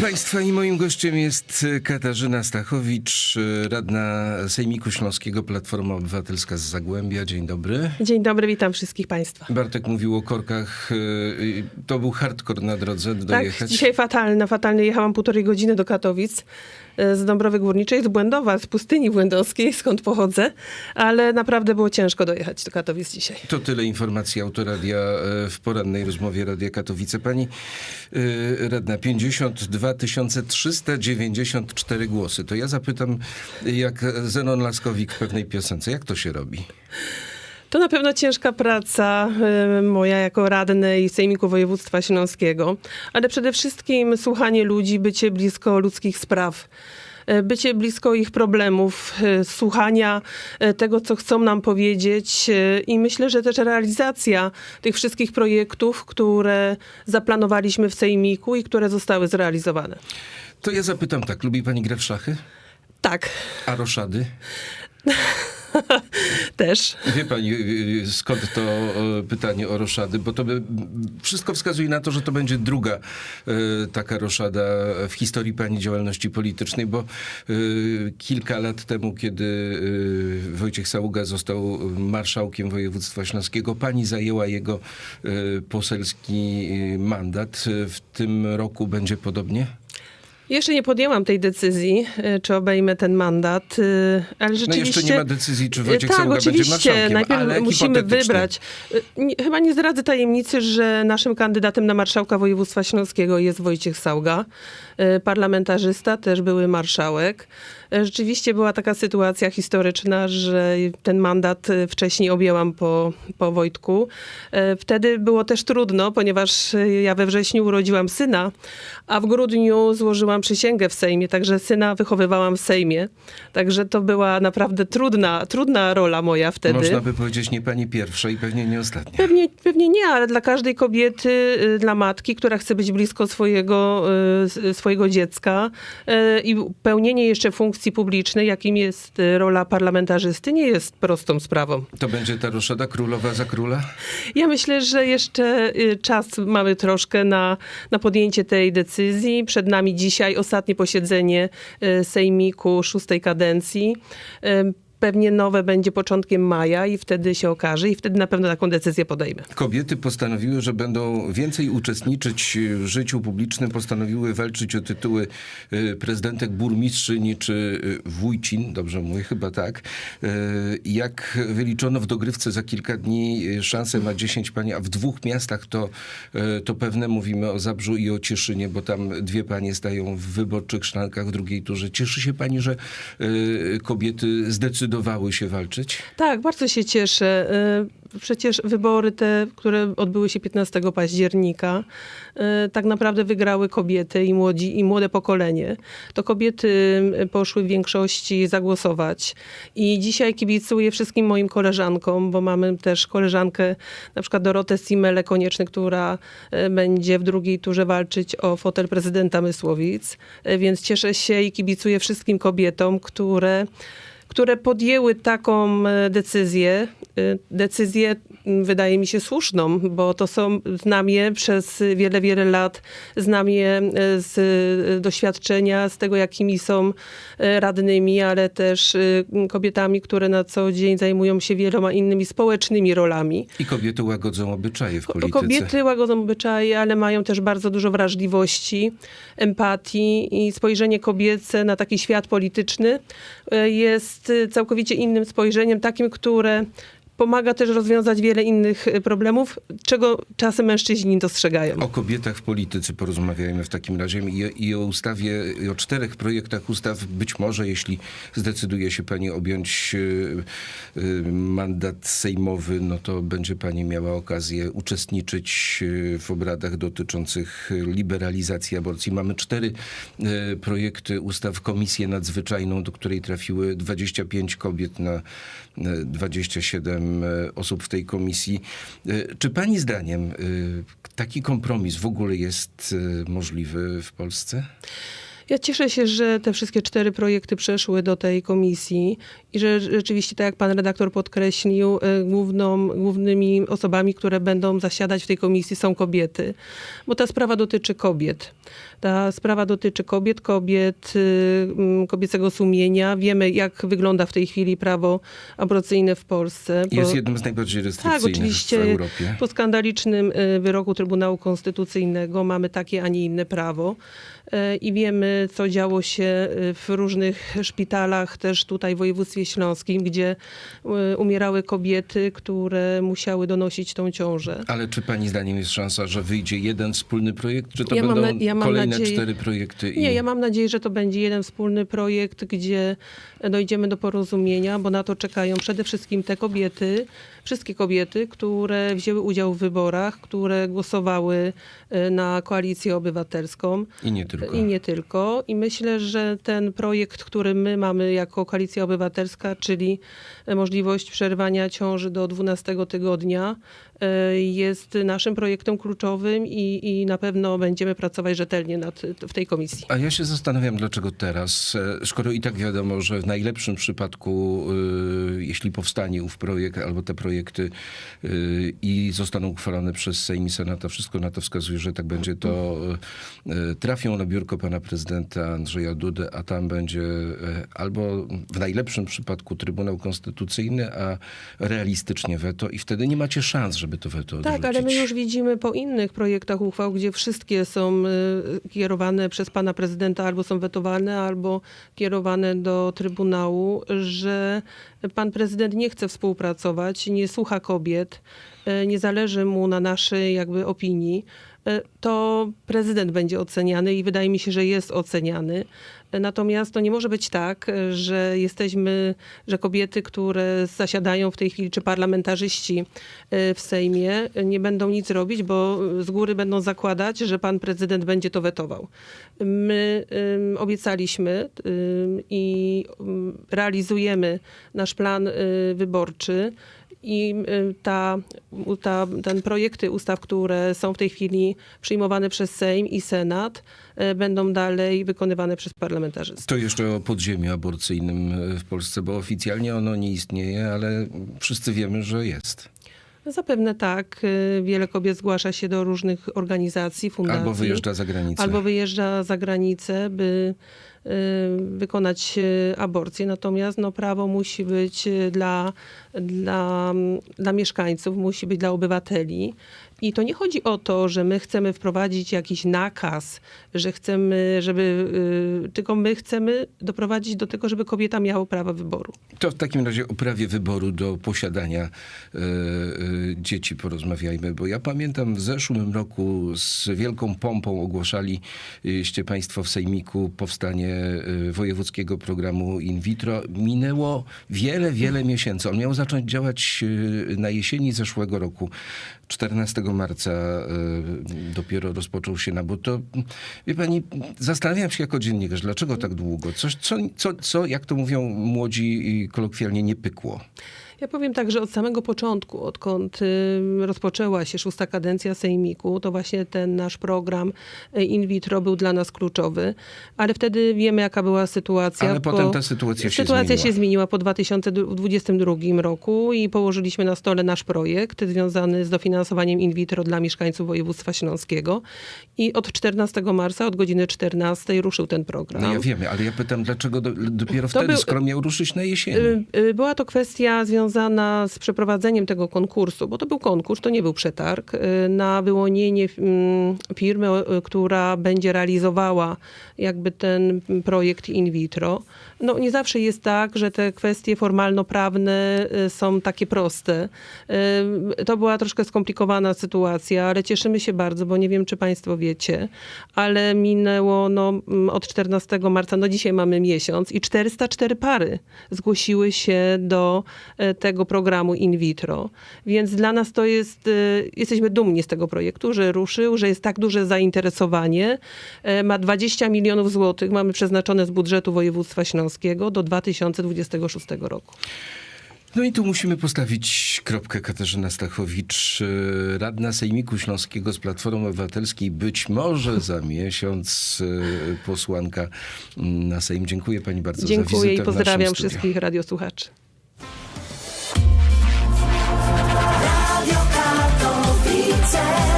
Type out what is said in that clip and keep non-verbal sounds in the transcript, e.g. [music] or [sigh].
Państwa i moim gościem jest Katarzyna Stachowicz, radna Sejmiku Śląskiego Platforma Obywatelska z Zagłębia. Dzień dobry. Dzień dobry, witam wszystkich Państwa. Bartek mówił o korkach. y, To był hardcore na drodze Tak, dojechać. dzisiaj fatalne, fatalnie jechałam półtorej godziny do Katowic e, z Dąbrowy Górniczej, z Błędowa, z pustyni błędowskiej, skąd pochodzę, ale naprawdę było ciężko dojechać do Katowic dzisiaj. To tyle informacji autoradia e, w porannej rozmowie Radia Katowice. Pani radna, 52 394 głosy. To ja zapytam, jak Zenon Laskowik w pewnej piosence, jak to się robi? To na pewno ciężka praca e, moja jako radnej Sejmiku Województwa Śląskiego, ale przede wszystkim słuchanie ludzi, bycie blisko ludzkich spraw. E, Bycie blisko ich problemów, e, słuchania e, tego, co chcą nam powiedzieć, i myślę, że też realizacja tych wszystkich projektów, które zaplanowaliśmy w Sejmiku i które zostały zrealizowane. To ja zapytam tak, lubi pani grę w szachy? Tak, A roszady? [laughs] [laughs] też. Wie pani y, y, skąd to pytanie o roszady? Bo to by, wszystko wskazuje na to, że to będzie druga e, taka roszada w historii pani działalności politycznej, bo kilka lat temu, kiedy Wojciech Saługa został marszałkiem województwa śląskiego, pani zajęła jego poselski mandat. W tym roku będzie podobnie? Jeszcze nie podjęłam tej decyzji, e, czy obejmę ten mandat, e, ale No rzeczywiście... jeszcze nie ma decyzji, czy Wojciech tak, Saługa będzie oczywiście. marszałkiem, Najpierw ale musimy wybrać. Nie- Chyba nie zdradzę tajemnicy, że naszym kandydatem na marszałka województwa śląskiego jest Wojciech Sauga, parlamentarzysta, też były marszałek. Rzeczywiście była taka sytuacja historyczna, że ten mandat wcześniej objęłam po, po Wojtku. Wtedy było też trudno, ponieważ ja we wrześniu urodziłam syna, a w grudniu złożyłam przysięgę w Sejmie, także syna wychowywałam w Sejmie. Także to była naprawdę trudna, trudna rola moja wtedy. Można by powiedzieć nie pani pierwsza i pewnie nie ostatnia. Pewnie, pewnie nie, ale dla każdej kobiety, y, dla matki, która chce być blisko swojego, y, swojego dziecka y, i pełnienie jeszcze funkcji publicznej, jakim jest rola parlamentarzysty, nie jest prostą sprawą. To będzie ta roszada królowa za króla? Ja myślę, że jeszcze czas mamy troszkę na, na podjęcie tej decyzji. Przed nami dzisiaj ostatnie posiedzenie y, Sejmiku szóstej kadencji. Pewnie nowe będzie początkiem maja i wtedy się okaże i wtedy na pewno taką decyzję podejmę. Kobiety postanowiły, że będą więcej uczestniczyć w życiu publicznym, postanowiły walczyć o tytuły y, prezydentek, burmistrzyni czy y, wójcin, dobrze mówię, chyba tak. Y, Jak wyliczono w dogrywce za kilka dni, szansę ma 10 pani, a w dwóch miastach to, to pewne mówimy o Zabrzu i o Cieszynie, bo tam dwie panie stają w wyborczych szlankach w drugiej turze. Cieszy się pani, że kobiety zdecydowały się walczyć? Tak, bardzo się cieszę. Y, Przecież wybory te, które odbyły się 15 października, y, tak naprawdę wygrały kobiety i, młodzi, i młode pokolenie. To kobiety y, poszły w większości zagłosować. I dzisiaj kibicuję wszystkim moim koleżankom, bo mamy też koleżankę, na przykład Dorotę Simele Konieczny, która będzie w drugiej turze walczyć o fotel prezydenta Mysłowic. Więc cieszę się i kibicuję wszystkim kobietom, które które podjęły taką e, decyzję, e, decyzję wydaje mi się słuszną, bo to są, znam je przez wiele, wiele lat, znam je e, z doświadczenia, z tego jakimi są radnymi, ale też kobietami, które na co dzień zajmują się wieloma innymi społecznymi rolami. I kobiety łagodzą obyczaje w polityce. Kobiety łagodzą obyczaje, ale mają też bardzo dużo wrażliwości, empatii i spojrzenie kobiece na taki świat polityczny e, e, całkowicie innym spojrzeniem, takim, które pomaga też rozwiązać wiele innych e, problemów, czego czasem mężczyźni nie dostrzegają. O kobietach w polityce porozmawiajmy w takim razie i, i o ustawie, i o czterech projektach ustaw. Być może, jeśli zdecyduje się pani objąć y, y, mandat sejmowy, no to będzie pani miała okazję uczestniczyć y, w obradach dotyczących liberalizacji aborcji. Mamy cztery y, projekty ustaw, komisję nadzwyczajną, do której trafiły 25 kobiet na y, 27 osób w tej komisji. Y, Czy pani zdaniem y, taki kompromis w ogóle jest możliwy w Polsce? Ja cieszę się, że te wszystkie cztery projekty przeszły do tej komisji i że rzeczywiście, tak jak pan redaktor podkreślił, e, główną, głównymi osobami, które będą zasiadać w tej komisji są kobiety, bo ta sprawa dotyczy kobiet. Ta sprawa dotyczy kobiet, kobiet, y, mm, kobiecego sumienia. Wiemy, jak wygląda w tej chwili prawo aborcyjne w Polsce. bo- Jest jednym z najbardziej tak, restrykcyjnych oczywiście. w Europie. Po skandalicznym y, wyroku Trybunału Konstytucyjnego mamy takie, a nie inne prawo. Y, I wiemy, co działo się y, w różnych szpitalach, też tutaj w województwie śląskim, gdzie y, umierały kobiety, które musiały donosić tą ciążę. Ale czy pani zdaniem jest szansa, że wyjdzie jeden wspólny projekt, czy to Ja mam będą na- ja mam kolejne nadzieję- cztery projekty? i- Nie, ja mam nadzieję, że to będzie jeden wspólny projekt, gdzie dojdziemy do porozumienia, bo na to czekają przede wszystkim te kobiety, wszystkie kobiety, które wzięły udział w wyborach, które głosowały e, na koalicję obywatelską. I nie tylko. I nie tylko. I myślę, że ten projekt, który my mamy jako Koalicja Obywatelska, czyli e, możliwość przerwania ciąży do 12 tygodnia, e, jest naszym projektem kluczowym i, i na pewno będziemy pracować rzetelnie nad, w tej komisji. A ja się zastanawiam, dlaczego teraz, e, skoro i tak wiadomo, że w najlepszym przypadku, jeśli powstanie ów projekt albo te projekty i zostaną uchwalone przez Sejm i Senat, a wszystko na to wskazuje, że tak będzie, to trafią na biurko pana prezydenta Andrzeja Dudy, a tam będzie e, albo w najlepszym przypadku Trybunał Konstytucyjny, a realistycznie weto i wtedy nie macie szans, żeby to weto odrzucić. Tak, ale my już widzimy po innych projektach uchwał, gdzie wszystkie są y, kierowane przez pana prezydenta, albo są wetowane, albo kierowane do Trybunału, że pan prezydent nie chce współpracować, nie słucha kobiet, y, nie zależy mu na naszej jakby opinii. Y, To prezydent będzie oceniany i wydaje mi się, że jest oceniany. Natomiast to nie może być tak, że jesteśmy, że kobiety, które zasiadają w tej chwili, czy parlamentarzyści e, w Sejmie, nie będą nic robić, bo z góry będą zakładać, że pan prezydent będzie to wetował. My obiecaliśmy i realizujemy nasz plan wyborczy. I y, ta, ta, ten projekty ustaw, które są w tej chwili przyjmowane przez Sejm i Senat, y, będą dalej wykonywane przez parlamentarzystów. To jeszcze o podziemiu aborcyjnym e, w Polsce, bo oficjalnie ono nie istnieje, ale wszyscy wiemy, że jest. Zapewne tak. Y, Wiele kobiet zgłasza się do różnych organizacji, fundacji. Albo wyjeżdża za granicę. Albo wyjeżdża za granicę, by y, wykonać y, aborcję. Natomiast no, prawo musi być y, dla, dla, dla mieszkańców, musi być dla obywateli. I to nie chodzi o to, że my chcemy wprowadzić jakiś nakaz, że chcemy, żeby, y, tylko my chcemy doprowadzić do tego, żeby kobieta miała prawo wyboru. To w takim razie o prawie wyboru do posiadania dzieci porozmawiajmy, bo ja pamiętam w zeszłym roku z wielką pompą ogłaszaliście państwo w Sejmiku powstanie e, wojewódzkiego programu in vitro. Minęło wiele, wiele miesięcy. On miał zacząć działać e, na jesieni zeszłego roku. 14 marca e, dopiero rozpoczął się nabór. To, wie pani, zastanawiam się jako dziennikarz, dlaczego tak długo? Coś, co, co, co, jak to mówią młodzi kolokwialnie, nie pykło? Ja powiem tak, że od samego początku, odkąd ym, rozpoczęła się szósta kadencja Sejmiku, to właśnie ten nasz program y, in vitro był dla nas kluczowy, ale wtedy wiemy, jaka była sytuacja. Ale potem ta sytuacja się sytuacja zmieniła. się zmieniła po 2022 roku i położyliśmy na stole nasz projekt związany z dofinansowaniem in vitro dla mieszkańców województwa śląskiego i od 14 marca, od godziny 14 ruszył ten program. No ja wiem, ale ja pytam, dlaczego do, dopiero wtedy, był- skoro miał ruszyć na jesieni? Y, y, Była to kwestia związana z przeprowadzeniem tego konkursu, bo to był konkurs, to nie był przetarg, y, na wyłonienie mm, firmy, y, która będzie realizowała jakby ten projekt in vitro. No nie zawsze jest tak, że te kwestie formalno-prawne y, są takie proste. Y, To była troszkę skomplikowana sytuacja, ale cieszymy się bardzo, bo nie wiem, czy państwo wiecie, ale minęło no, mm, od 14 marca, no dzisiaj mamy miesiąc i 404 pary zgłosiły się do tego programu in vitro. Więc dla nas to jest, e, jesteśmy dumni z tego projektu, że ruszył, że jest tak duże zainteresowanie. E, Ma 20 milionów złotych, mamy przeznaczone z budżetu województwa śląskiego do 2026 roku. No i tu musimy postawić kropkę. Katarzyna Stachowicz, y, radna Sejmiku Śląskiego z Platformy Obywatelskiej, być może za miesiąc y, posłanka mm, na Sejm. Dziękuję pani bardzo za Dziękuję wizytę i w naszym pozdrawiam wszystkich radiosłuchaczy. pretend